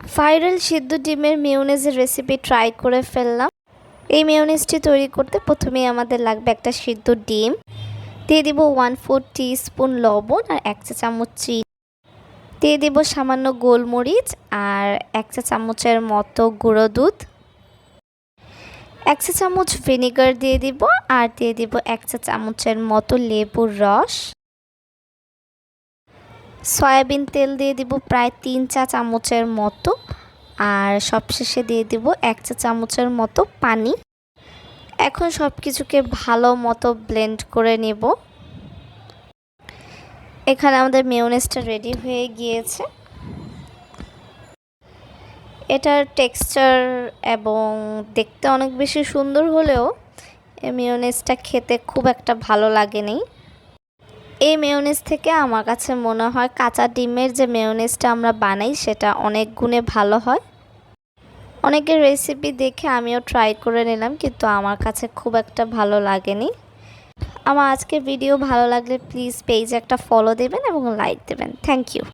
Viral সিদ্ধ ডিমের মেয়োনেজের recipe try করে ফেললাম। এই মেয়োনেজটি তৈরি করতে প্রথমেই আমাদের লাগবে একটা সিদ্ধ ডিম। দিয়ে দিব ওয়ান ফোর স্পুন লবণ আর এক চা চামচ চিনি। দিয়ে দিব সামান্য গোলমরিচ আর এক চা চামচের মতো গুঁড়ো দুধ। এক চা চামচ ভিনেগার দিয়ে দিব আর দিয়ে দিব এক চা চামচের মতো লেবুর রস। সয়াবিন তেল দিয়ে দিব প্রায় তিন চা চামচের মতো। আর সবশেষে দিয়ে দিব এক চা চামচের মতো পানি। এখন সব কিছুকে ভালো মতো ব্লেন্ড করে নেব। এখানে আমাদের মেয়োনেজটা রেডি হয়ে গিয়েছে। এটার টেক্সচার এবং দেখতে অনেক বেশি সুন্দর হলেও এই মেয়োনেজটা খেতে খুব একটা ভালো লাগেনি। এই মেয়োনেজ থেকে আমার কাছে মনে হয় কাঁচা ডিমের যে মেয়োনেজটা আমরা বানাই, সেটা অনেক গুণে ভালো হয়। অনেকের রেসিপি দেখে আমিও ট্রাই করে নিলাম, কিন্তু আমার কাছে খুব একটা ভালো লাগেনি। আমার আজকে ভিডিও ভালো লাগলে প্লিজ পেজে একটা ফলো দেবেন এবং লাইক দেবেন। Thank you